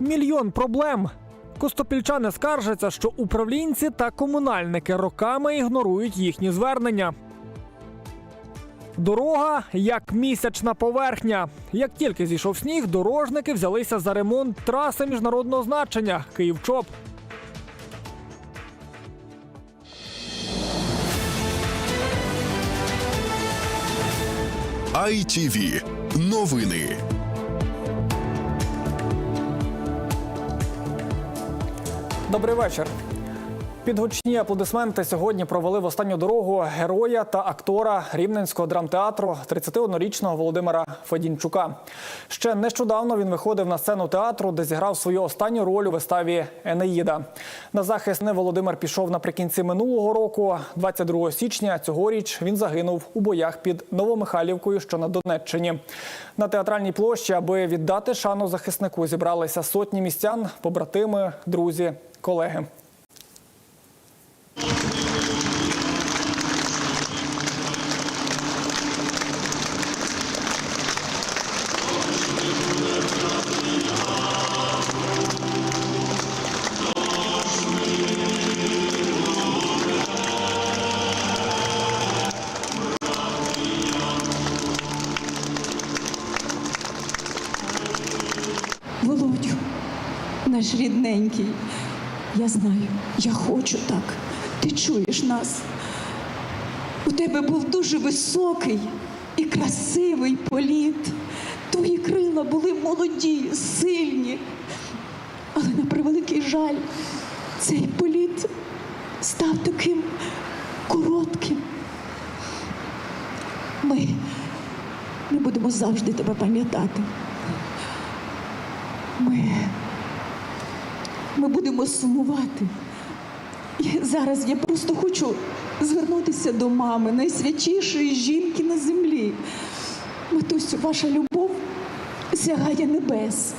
Мільйон проблем. Костопільчани скаржаться, що управлінці та комунальники роками ігнорують їхні звернення. Дорога як місячна поверхня. Як тільки зійшов сніг, дорожники взялися за ремонт траси міжнародного значення Київ-Чоп. ITV. Новини. Добрий вечір. Під гучні аплодисменти сьогодні провели в останню дорогу героя та актора рівненського драмтеатру 31-річного Володимира Федінчука. Ще нещодавно він виходив на сцену театру, де зіграв свою останню роль у виставі Енеїда. На захист не Володимир пішов наприкінці минулого року. 22 січня цьогоріч він загинув у боях під Новомихайлівкою, що на Донеччині. На театральній площі, аби віддати шану захиснику, зібралися сотні містян, побратими, друзі, колеги. Хочу так. Ти чуєш нас. У тебе був дуже високий і красивий політ. Твої крила були молоді, сильні. Але на превеликий жаль, цей політ став таким коротким. Ми, ми будемо завжди тебе пам'ятати. Ми, ми будемо сумувати. Зараз я просто хочу звернутися до мами, найсвячішої жінки на землі. Матусю, ваша любов сягає небес.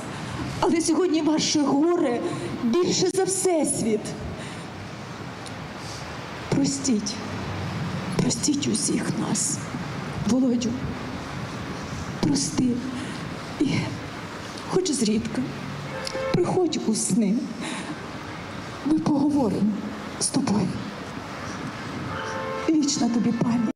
Але сьогодні ваше горе більше за всесвіт. Простіть, простіть усіх нас, Володю, прости. І хоч зрідка, приходь у сни. Ми поговоримо з тобою. Вічна тобі пам'ять.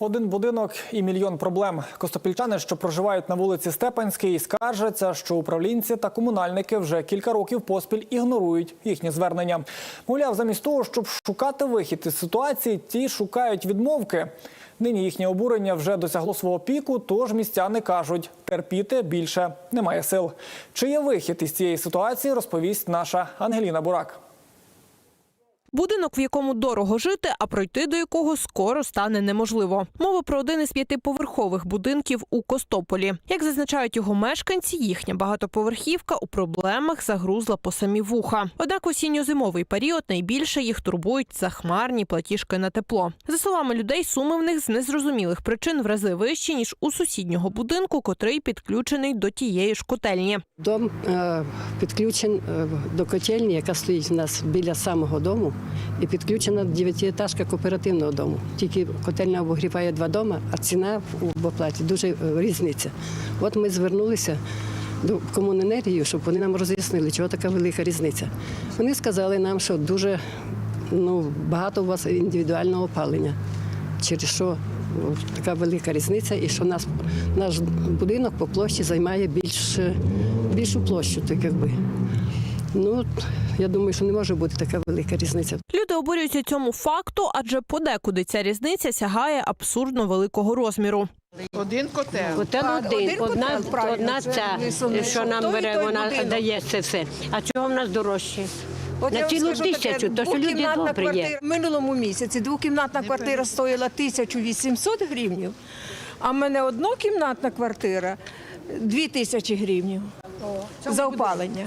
Один будинок і мільйон проблем. Костопільчани, що проживають на вулиці Степанській, скаржаться, що управлінці та комунальники вже кілька років поспіль ігнорують їхні звернення. Мовляв, замість того, щоб шукати вихід із ситуації, ті шукають відмовки. Нині їхнє обурення вже досягло свого піку, тож містяни кажуть, терпіти більше немає сил. Чи є вихід із цієї ситуації, розповість наша Ангеліна Бурак. Будинок, в якому дорого жити, а пройти до якого скоро стане неможливо. Мова про один із п'ятиповерхових будинків у Костополі. Як зазначають його мешканці, їхня багатоповерхівка у проблемах загрузла по самі вуха. Однак осінньо-зимовий період найбільше їх турбують захмарні платіжки на тепло. За словами людей, суми в них з незрозумілих причин в рази вищі ніж у сусіднього будинку, котрий підключений до тієї ж котельні. Дом е, підключений е, до котельні, яка стоїть у нас біля самого дому, і підключена дев'ятиэтажка кооперативного дому. Тільки котельня обогріває два дома, а ціна в оплаті дуже е, різниця. От ми звернулися до комуненергії, щоб вони нам роз'яснили, чого така велика різниця. Вони сказали нам, що дуже ну, багато у вас індивідуального опалення, через що така велика різниця, і що нас, наш будинок по площі займає більш, більшу площу, так якби. Ну, я думаю, що не може бути така велика різниця. Люди обурюються цьому факту, адже подекуди ця різниця сягає абсурдно великого розміру. Один котел. Котел один, одна, котел, правильно, одна ця, що нам той бере, той вона будинок. дає це все. А чого в нас дорожче? От На цілу тисячу, то що люди двокімнатна добрі є. квартира- В минулому місяці двокімнатна квартира стоїла 1800 гривень, а в мене однокімнатна квартира 2000 гривень за опалення.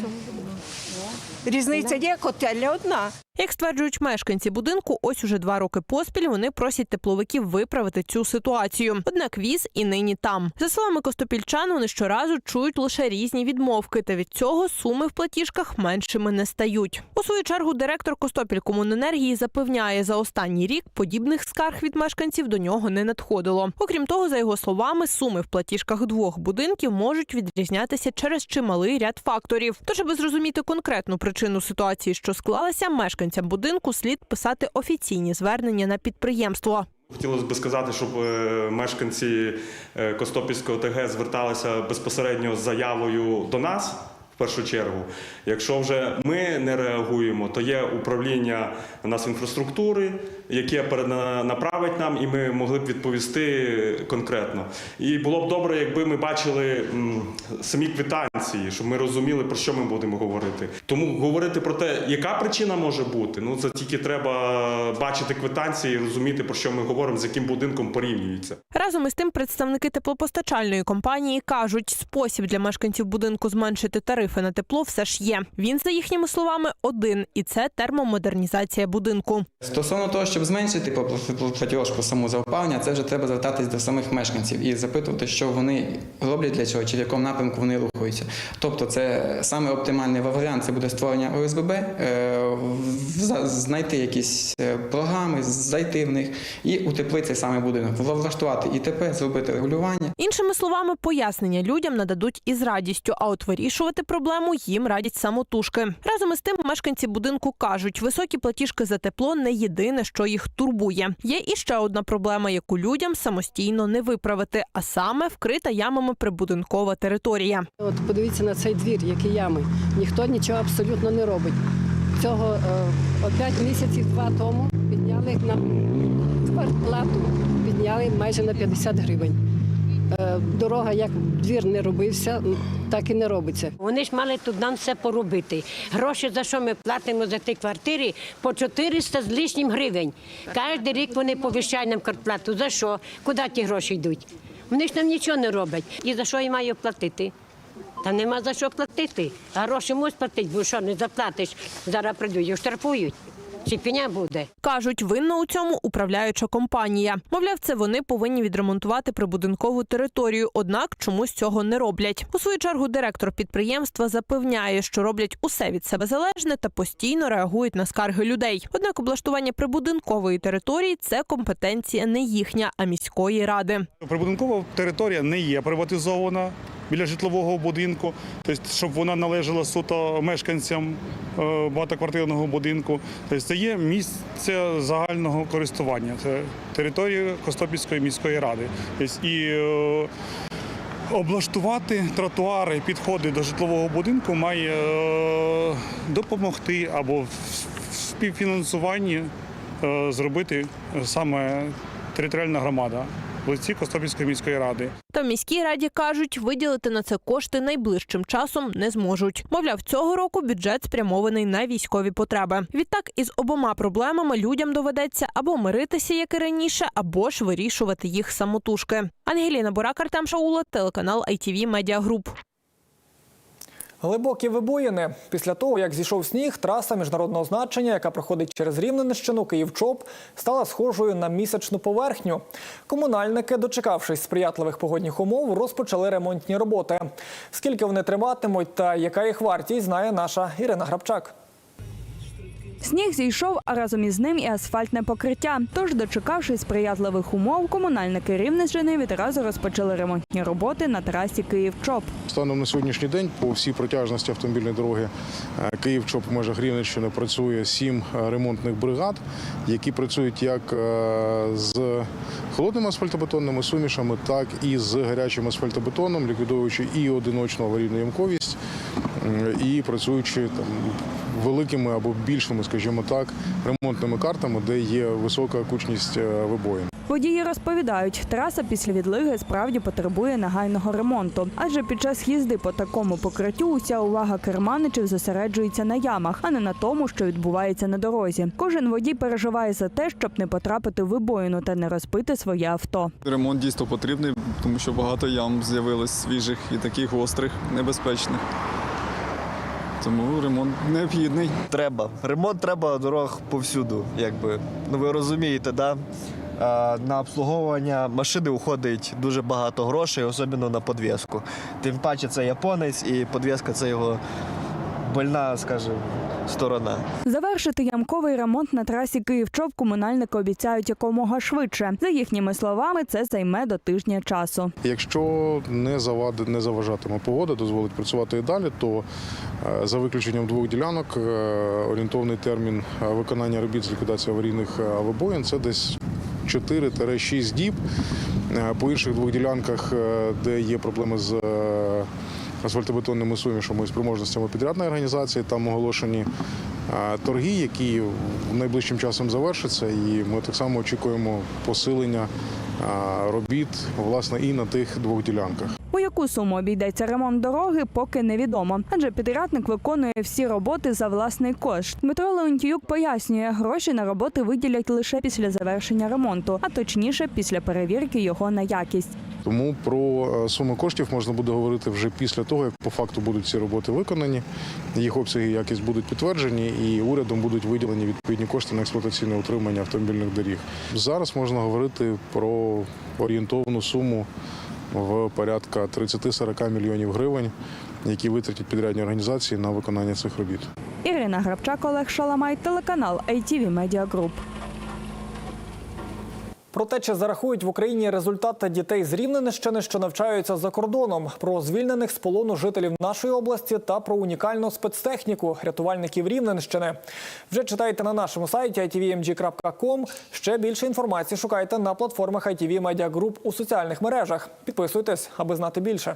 Різниця є, котельня одна. Як стверджують мешканці будинку, ось уже два роки поспіль вони просять тепловиків виправити цю ситуацію. Однак віз і нині там. За словами костопільчан, вони щоразу чують лише різні відмовки, та від цього суми в платіжках меншими не стають. У свою чергу директор Костопількомуненергії запевняє, за останній рік подібних скарг від мешканців до нього не надходило. Окрім того, за його словами, суми в платіжках двох будинків можуть відрізнятися через чималий ряд факторів. Тож, аби зрозуміти конкретну причину ситуації, що склалася, мешканцям будинку слід писати офіційні звернення на підприємство. Хотілося б сказати, щоб е, мешканці е, Костопільського ТГ зверталися безпосередньо з заявою до нас. В першу чергу, якщо вже ми не реагуємо, то є управління нас інфраструктури, яке перенаправить нам, і ми могли б відповісти конкретно. І було б добре, якби ми бачили самі квитанції, щоб ми розуміли, про що ми будемо говорити. Тому говорити про те, яка причина може бути, ну це тільки треба бачити квитанції і розуміти, про що ми говоримо, з яким будинком порівнюється. Разом із тим, представники теплопостачальної компанії кажуть, спосіб для мешканців будинку зменшити тарифи на тепло все ж є. Він, за їхніми словами, один, і це термомодернізація будинку. Стосовно того, щоб зменшити платіжку саму за опалення, це вже треба звертатись до самих мешканців і запитувати, що вони роблять для цього, чи в якому напрямку вони рухаються. Тобто, це саме оптимальний варіант це буде створення ОСББ, е, знайти якісь е, програми, зайти в них і утеплити цей самий будинок, влаштувати ІТП, зробити регулювання. Іншими словами, пояснення людям нададуть із радістю, а от вирішувати проблему їм радять самотужки. Разом із тим, мешканці будинку кажуть, високі платіжки за тепло не єдине, що їх турбує. Є і ще одна проблема, яку людям самостійно не виправити, а саме вкрита ямами прибудинкова територія. От подивіться на цей двір, які ями. Ніхто нічого абсолютно не робить. Цього е, місяців два тому підняли на квартплату, підняли майже на 50 гривень. Е, дорога, як двір не робився, так і не робиться. Вони ж мали тут нам все поробити. Гроші, за що ми платимо за ті квартири, по 400 з лишнім гривень. Кожен рік вони повищають нам квартплату. За що? Куди ті гроші йдуть? Вони ж нам нічого не роблять. І за що я маю платити? Та нема за що платити. Гроші мусять платити, бо що не заплатиш, зараз прийдуть штрафують. Чи пеня буде? Кажуть, винна у цьому управляюча компанія. Мовляв, це вони повинні відремонтувати прибудинкову територію, однак чомусь цього не роблять. У свою чергу директор підприємства запевняє, що роблять усе від себе залежне та постійно реагують на скарги людей. Однак облаштування прибудинкової території це компетенція не їхня, а міської ради. Прибудинкова територія не є приватизована біля житлового будинку, тобто, щоб вона належала суто мешканцям е, багатоквартирного будинку. Тобто, це є місце загального користування. Це територія Костопільської міської ради. Тобто, і е, облаштувати тротуари, підходи до житлового будинку має е, допомогти або в співфінансуванні зробити саме територіальна громада лиці Костопільської міської ради. Та в міській раді кажуть, виділити на це кошти найближчим часом не зможуть. Мовляв, цього року бюджет спрямований на військові потреби. Відтак із обома проблемами людям доведеться або миритися, як і раніше, або ж вирішувати їх самотужки. Ангеліна Бурак, Артем Шаула, телеканал ITV Media Group. Глибокі вибоїни. Після того, як зійшов сніг, траса міжнародного значення, яка проходить через Рівненщину, Київ-Чоп, стала схожою на місячну поверхню. Комунальники, дочекавшись сприятливих погодних умов, розпочали ремонтні роботи. Скільки вони триватимуть та яка їх вартість, знає наша Ірина Грабчак. Сніг зійшов, а разом із ним і асфальтне покриття. Тож, дочекавшись сприятливих умов, комунальники Рівненщини відразу розпочали ремонтні роботи на трасі Київ-Чоп. Станом на сьогоднішній день по всій протяжності автомобільної дороги е, Київ-Чоп в межах Рівненщини працює сім е, ремонтних бригад, які працюють як е, з холодними асфальтобетонними сумішами, так і з гарячим асфальтобетоном, ліквідуючи і одиночну аварійну ямковість, і працюючи там великими або більшими, скажімо так, ремонтними картами, де є висока кучність е, вибоїн. Водії розповідають, траса після відлиги справді потребує негайного ремонту, адже під час їзди по такому покриттю уся увага керманичів зосереджується на ямах, а не на тому, що відбувається на дорозі. Кожен водій переживає за те, щоб не потрапити в вибоїну та не розбити своє авто. Ремонт дійсно потрібний, тому що багато ям з'явилось свіжих і таких гострих, небезпечних. Тому ремонт необхідний. Треба. Ремонт треба дорог повсюду, якби. Ну ви розумієте, да? На обслуговування машини уходить дуже багато грошей, особливо на подв'язку. Тим паче це японець, і подв'язка це його больна, скажімо, сторона. Завершити ямковий ремонт на трасі Київ-Чоп комунальники обіцяють якомога швидше. За їхніми словами, це займе до тижня часу. Якщо не завади, не заважатиме погода, дозволить працювати і далі, то е, за виключенням двох ділянок е, орієнтовний термін е, виконання робіт з ліквідації аварійних вибоїн це десь 4-6 діб. По інших двох ділянках, де є проблеми з асфальтобетонними сумішами і спроможностями підрядної організації, там оголошені е, торги, які найближчим часом завершаться, і ми так само очікуємо посилення е, робіт власне і на тих двох ділянках. У яку суму обійдеться ремонт дороги, поки невідомо. Адже підрядник виконує всі роботи за власний кошт. Дмитро Леонтіюк пояснює, гроші на роботи виділять лише після завершення ремонту, а точніше після перевірки його на якість. Тому про е, суми коштів можна буде говорити вже після того, як по факту будуть ці роботи виконані, їх обсяги якість будуть підтверджені, і урядом будуть виділені відповідні кошти на експлуатаційне утримання автомобільних доріг. Зараз можна говорити про орієнтовну суму в порядка 30-40 мільйонів гривень, які витратять підрядні організації на виконання цих робіт. Ірина Грабчак, Олег Шаламай, телеканал ITV Media Group. Про те, чи зарахують в Україні результати дітей з Рівненщини, що навчаються за кордоном, про звільнених з полону жителів нашої області та про унікальну спецтехніку рятувальників Рівненщини. Вже читайте на нашому сайті itvmg.com. Ще більше інформації шукайте на платформах ITV Media Group у соціальних мережах. Підписуйтесь, аби знати більше.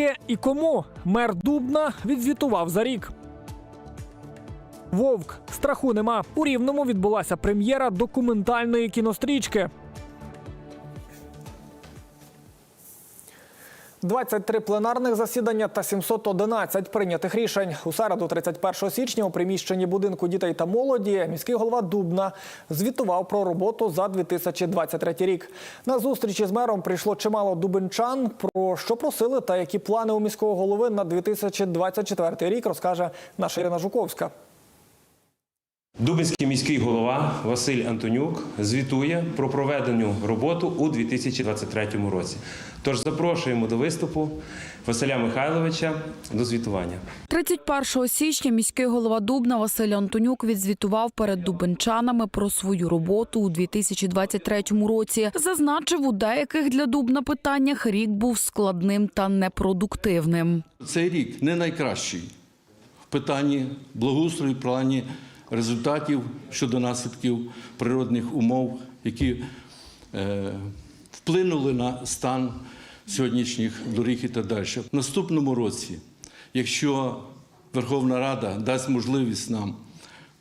Скільки і кому мер Дубна відзвітував за рік. Вовк страху нема. У рівному відбулася прем'єра документальної кінострічки. 23 пленарних засідання та 711 прийнятих рішень. У середу, 31 січня, у приміщенні будинку дітей та молоді міський голова Дубна звітував про роботу за 2023 рік. На зустрічі з мером прийшло чимало дубенчан. Про що просили та які плани у міського голови на 2024 рік, розкаже наша Ірина Жуковська. Дубинський міський голова Василь Антонюк звітує про проведену роботу у 2023 році. Тож запрошуємо до виступу Василя Михайловича до звітування. 31 січня міський голова Дубна Василь Антонюк відзвітував перед дубенчанами про свою роботу у 2023 році. Зазначив, у деяких для Дубна питаннях рік був складним та непродуктивним. Цей рік не найкращий в питанні благоустрою, в плані результатів щодо наслідків природних умов, які е, вплинули на стан сьогоднішніх доріг і так далі. В наступному році, якщо Верховна Рада дасть можливість нам,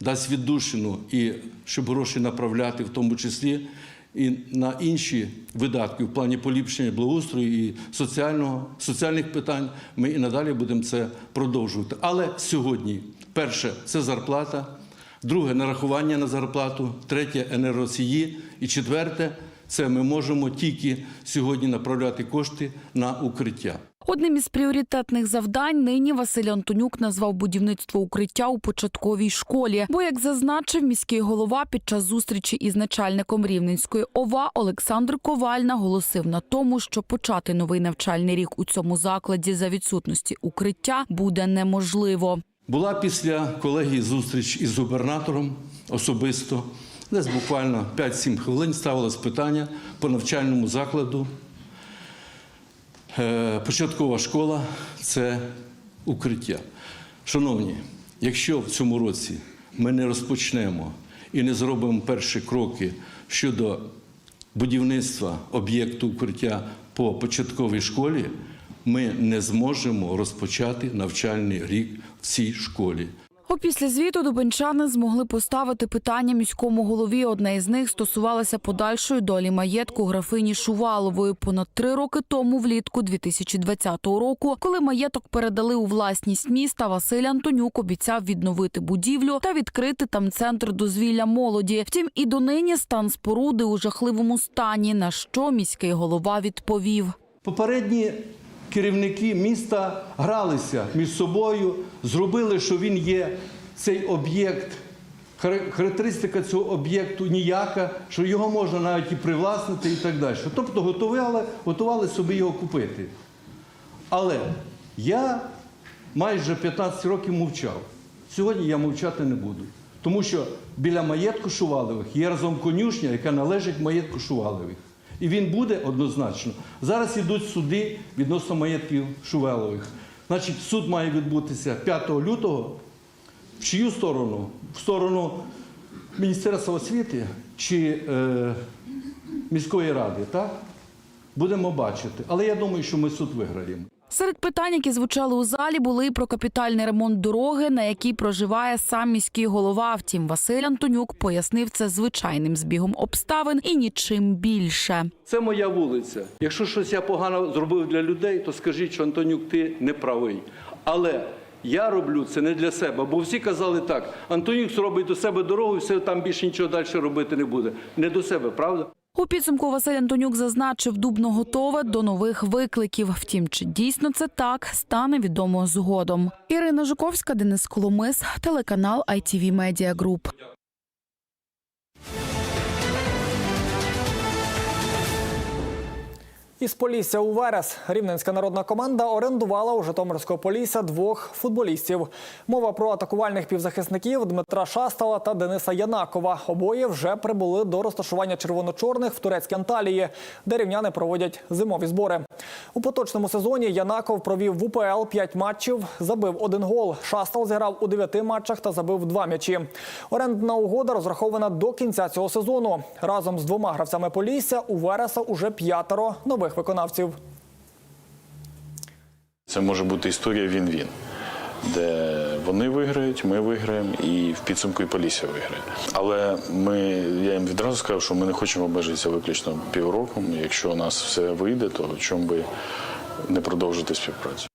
дасть віддушину і щоб гроші направляти, в тому числі і на інші видатки в плані поліпшення благоустрою і соціального, соціальних питань, ми і надалі будемо це продовжувати. Але сьогодні, перше, це зарплата, друге нарахування на зарплату, третє енергосії і четверте це ми можемо тільки сьогодні направляти кошти на укриття. Одним із пріоритетних завдань нині Василь Антонюк назвав будівництво укриття у початковій школі. Бо, як зазначив міський голова під час зустрічі із начальником Рівненської ОВА Олександр Коваль наголосив на тому, що почати новий навчальний рік у цьому закладі за відсутності укриття буде неможливо. Була після колегії зустріч із губернатором особисто. Десь буквально 5-7 хвилин ставилось питання по навчальному закладу. Е, Початкова школа це укриття. Шановні, якщо в цьому році ми не розпочнемо і не зробимо перші кроки щодо будівництва об'єкту укриття по початковій школі, ми не зможемо розпочати навчальний рік в цій школі. Опісля звіту дубенчани змогли поставити питання міському голові. Одне із них стосувалося подальшої долі маєтку графині Шувалової понад три роки тому, влітку 2020 року, коли маєток передали у власність міста. Василь Антонюк обіцяв відновити будівлю та відкрити там центр дозвілля молоді. Втім, і донині стан споруди у жахливому стані. На що міський голова відповів. Попередні керівники міста гралися між собою, зробили, що він є цей об'єкт. Характеристика цього об'єкту ніяка, що його можна навіть і привласнити і так далі. Тобто готували, готували собі його купити. Але я майже 15 років мовчав. Сьогодні я мовчати не буду. Тому що біля маєтку Шувалових є разом конюшня, яка належить маєтку Шувалових. І він буде однозначно. Зараз йдуть суди відносно маєтків Шувелових. Значить, суд має відбутися 5 лютого. В чию сторону? В сторону Міністерства освіти чи е, міської ради, так? Будемо бачити. Але я думаю, що ми суд виграємо. Серед питань, які звучали у залі, були про капітальний ремонт дороги, на якій проживає сам міський голова. Втім, Василь Антонюк пояснив це звичайним збігом обставин і нічим більше. Це моя вулиця. Якщо щось я погано зробив для людей, то скажіть, що Антонюк, ти не правий. Але я роблю це не для себе, бо всі казали так: Антонюк зробить до себе дорогу, і все там більше нічого далі робити не буде. Не до себе, правда? У підсумку Василь Антонюк зазначив, Дубно готове до нових викликів. Втім, чи дійсно це так, стане відомо згодом. Ірина Жуковська, Денис Коломис, телеканал ITV Media Group. Із Полісся у Верес рівненська народна команда орендувала у Житомирського Полісся двох футболістів. Мова про атакувальних півзахисників Дмитра Шастала та Дениса Янакова. Обоє вже прибули до розташування червоно-чорних в турецькій Анталії, де рівняни проводять зимові збори. У поточному сезоні Янаков провів в УПЛ 5 матчів, забив один гол. Шастал зіграв у 9 матчах та забив два м'ячі. Орендна угода розрахована до кінця цього сезону. Разом з двома гравцями Полісся у Вереса уже п'ятеро нових виконавців. Це може бути історія він-він, де вони виграють, ми виграємо, і в підсумку і Полісся виграє. Але ми, я їм відразу сказав, що ми не хочемо обмежитися виключно півроком. Якщо у нас все вийде, то чому би не продовжити співпрацю.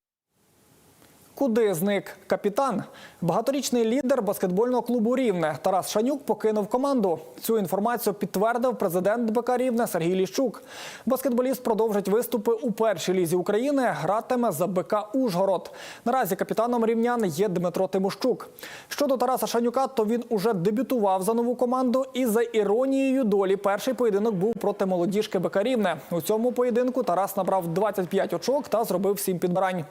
Куди зник капітан? Багаторічний лідер баскетбольного клубу Рівне Тарас Шанюк покинув команду. Цю інформацію підтвердив президент БК Рівне Сергій Ліщук. Баскетболіст продовжить виступи у першій лізі України. Гратиме за БК Ужгород. Наразі капітаном рівнян є Дмитро Тимощук. Щодо Тараса Шанюка, то він уже дебютував за нову команду. І за іронією долі перший поєдинок був проти молодіжки БК Рівне. У цьому поєдинку Тарас набрав 25 очок та зробив 7 підбирань.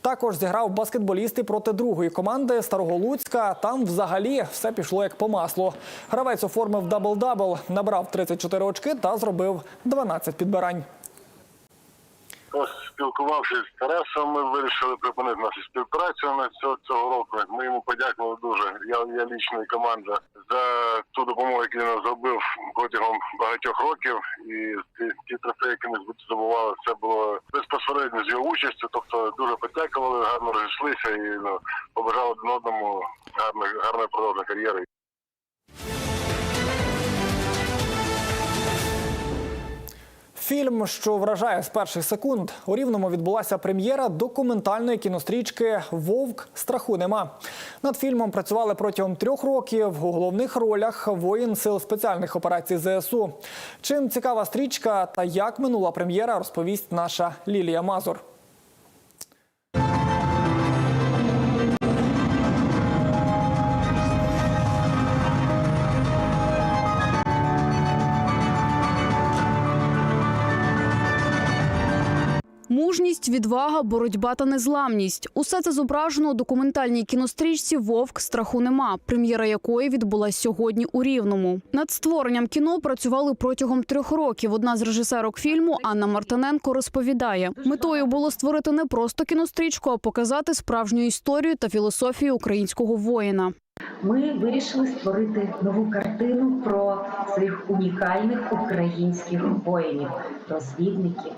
Також зіграв баскетболіст і проти другої команди Старого Луцька. Там взагалі все пішло як по маслу. Гравець оформив дабл-дабл, набрав 34 очки та зробив 12 підбирань. Поспілкувавшись з Тарасом, ми вирішили припинити нашу співпрацю на цього, цього року. Ми йому подякували дуже. Я, я лічно команда за ту допомогу, яку він зробив протягом багатьох років. І ті, ті трофеї, які ми здобували, це було безпосередньо з його участю. Тобто дуже подякували, гарно розійшлися і ну, побажали один одному гарної гарної продовження кар'єри. Фільм, що вражає з перших секунд, у рівному відбулася прем'єра документальної кінострічки Вовк страху нема. Над фільмом працювали протягом трьох років у головних ролях воїн сил спеціальних операцій ЗСУ. Чим цікава стрічка та як минула прем'єра, розповість наша Лілія Мазур. Відвага, боротьба та незламність усе це зображено у документальній кінострічці Вовк страху нема, прем'єра якої відбулась сьогодні у Рівному. Над створенням кіно працювали протягом трьох років. Одна з режисерок фільму Анна Мартиненко розповідає: метою було створити не просто кінострічку, а показати справжню історію та філософію українського воїна. Ми вирішили створити нову картину про своїх унікальних українських воїнів, розвідників,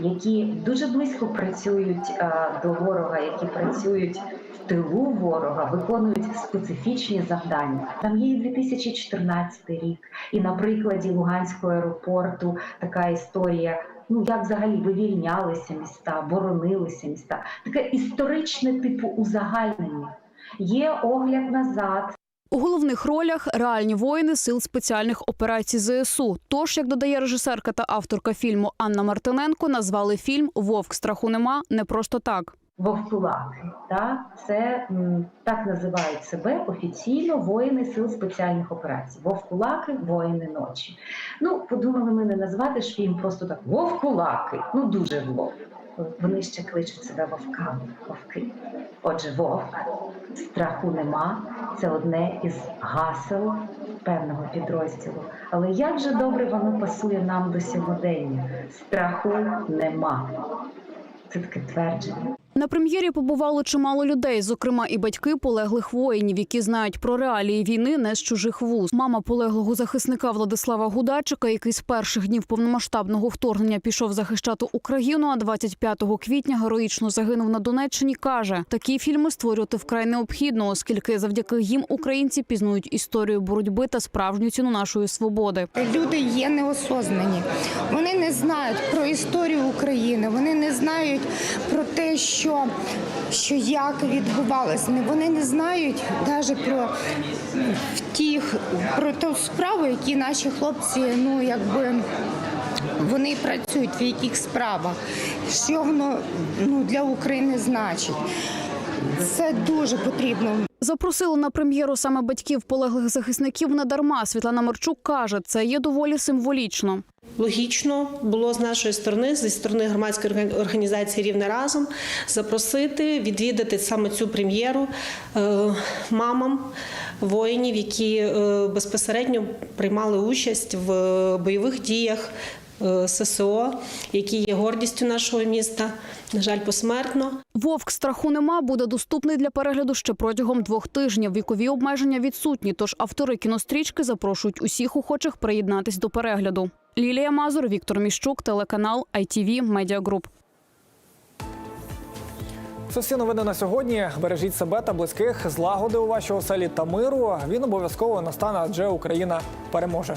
які дуже близько працюють е, до ворога, які працюють в тилу ворога, виконують специфічні завдання. Там є і 2014 рік, і на прикладі Луганського аеропорту така історія. Ну як взагалі вивільнялися міста, боронилися міста. Таке історичне типу узагальнення. Є огляд назад, У головних ролях реальні воїни сил спеціальних операцій ЗСУ. Тож, як додає режисерка та авторка фільму Анна Мартиненко, назвали фільм Вовк страху нема не просто так. Вовкулаки, та це так називають себе офіційно воїни сил спеціальних операцій. Вовкулаки, воїни ночі. Ну, подумали ми не назвати ж фільм просто так Вовкулаки. Ну дуже вовк. Вони ще кличуть себе вовками. Вовки. Отже, вовк, страху нема. Це одне із гасел певного підрозділу. Але як же добре воно пасує нам до сьогодення? Страху нема. Це таке твердження. На прем'єрі побувало чимало людей, зокрема і батьки полеглих воїнів, які знають про реалії війни не з чужих вуз. Мама полеглого захисника Владислава Гудачика, який з перших днів повномасштабного вторгнення пішов захищати Україну, а 25 квітня героїчно загинув на Донеччині. каже, такі фільми створювати вкрай необхідно, оскільки завдяки їм українці пізнують історію боротьби та справжню ціну нашої свободи. Люди є неосознані. Вони не знають про історію України. Вони не знають про те, що, що як відбувалося. Вони не знають навіть про втіх, про ту справу, які наші хлопці, ну якби. Вони працюють в яких справах, що воно ну, для України значить. Це дуже потрібно. Запросили на прем'єру саме батьків полеглих захисників не дарма. Світлана Марчук каже, це є доволі символічно. Логічно було з нашої сторони, зі сторони громадської орга- організації Рівне разом запросити відвідати саме цю прем'єру е, мамам воїнів, які е, безпосередньо приймали участь в бойових діях е, ССО, які є гордістю нашого міста. На жаль, посмертно. Вовк страху нема буде доступний для перегляду ще протягом двох тижнів. Вікові обмеження відсутні. Тож автори кінострічки запрошують усіх охочих приєднатись до перегляду. Лілія Мазур, Віктор Міщук, телеканал ITV Media Group. Це всі новини на сьогодні. Бережіть себе та близьких, злагоди у вашій оселі та миру. Він обов'язково настане, адже Україна переможе.